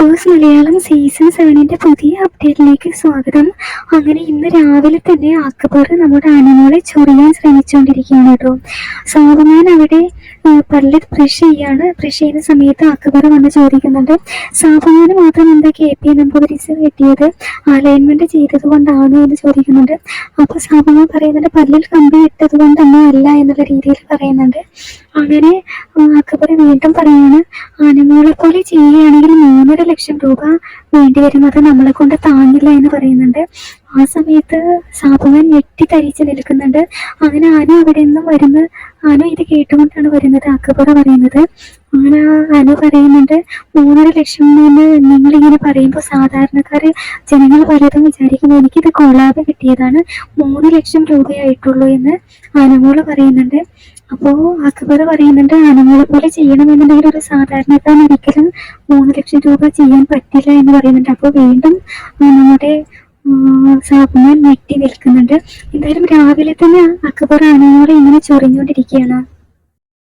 Boss Malayalam season സെവനിന്റെ പുതിയ അപ്ഡേറ്റിലേക്ക് സ്വാഗതം. അങ്ങനെ ഇന്ന് രാവിലെ തന്നെ അക്ബർ നമ്മുടെ അനുമോളെ ചൊറിയാൻ ശ്രമിച്ചുകൊണ്ടിരിക്കുകയാണ് കേട്ടോ. സാബുമാൻ അവിടെ പള്ളി ബ്രഷ് ചെയ്യാണ്. ബ്രഷ് ചെയ്യുന്ന സമയത്ത് അക്ബർ വന്ന് ചോദിക്കുന്നുണ്ട് സാബുമാന് മാത്രം എന്താ കെ പി നമ്പൂതിരിച്ച് കിട്ടിയത്? അലൈൻമെന്റ് ചെയ്തത് കൊണ്ടാണ് എന്ന് ചോദിക്കുന്നുണ്ട്. അപ്പൊ സാബുമാൻ പറയുന്നുണ്ട് പല്ലിൽ കമ്പി ഇട്ടത് കൊണ്ടൊന്നും അല്ല എന്നുള്ള രീതിയിൽ പറയുന്നുണ്ട്. അങ്ങനെ അക്ബർ വീണ്ടും പറയാണ്. ആനമോളെ പോലെ ചെയ്യുകയാണെങ്കിൽ മൂന്നര ലക്ഷം രൂപ വേണ്ടി വരും അത് നമ്മളെ കൊണ്ട് താങ്ങില്ല എന്ന് പറയുന്നുണ്ട്. ആ സമയത്ത് സാബുവൻ ഞെട്ടി തരിച്ചു നിൽക്കുന്നുണ്ട്. അങ്ങനെ ആന അവിടെ നിന്നും വരുന്ന. ആന ഇത് കേട്ടുകൊണ്ടാണ് വരുന്നത്. അക്ബർ പറയുന്നത്. അങ്ങനെ ആന പറയുന്നുണ്ട് മൂന്നര ലക്ഷം എന്ന് നിങ്ങൾ ഇങ്ങനെ പറയുമ്പോൾ സാധാരണക്കാര് ജനങ്ങൾ പലതും വിചാരിക്കുന്നു. എനിക്കിത് കൊളാബ് കിട്ടിയതാണ്. മൂന്ന് ലക്ഷം രൂപയായിട്ടുള്ളൂ എന്ന് അനുമോൾ പറയുന്നുണ്ട്. അപ്പോൾ അക്ബർ പറയുന്നുണ്ട് ആണുങ്ങളെ പോലെ ചെയ്യണമെന്നുണ്ടെങ്കിൽ ഒരു സാധാരണക്കാരൻ ഒരിക്കലും മൂന്ന് ലക്ഷം രൂപ ചെയ്യാൻ പറ്റില്ല എന്ന് പറയുന്നുണ്ട്. അപ്പോൾ വീണ്ടും നമ്മുടെ സാബുമാൻ ഞെട്ടി നിൽക്കുന്നുണ്ട് എന്തായാലും രാവിലെ തന്നെ അക്ബർ ആണുങ്ങളെ ഇങ്ങനെ ചൊറിഞ്ഞുകൊണ്ടിരിക്കുകയാണ്.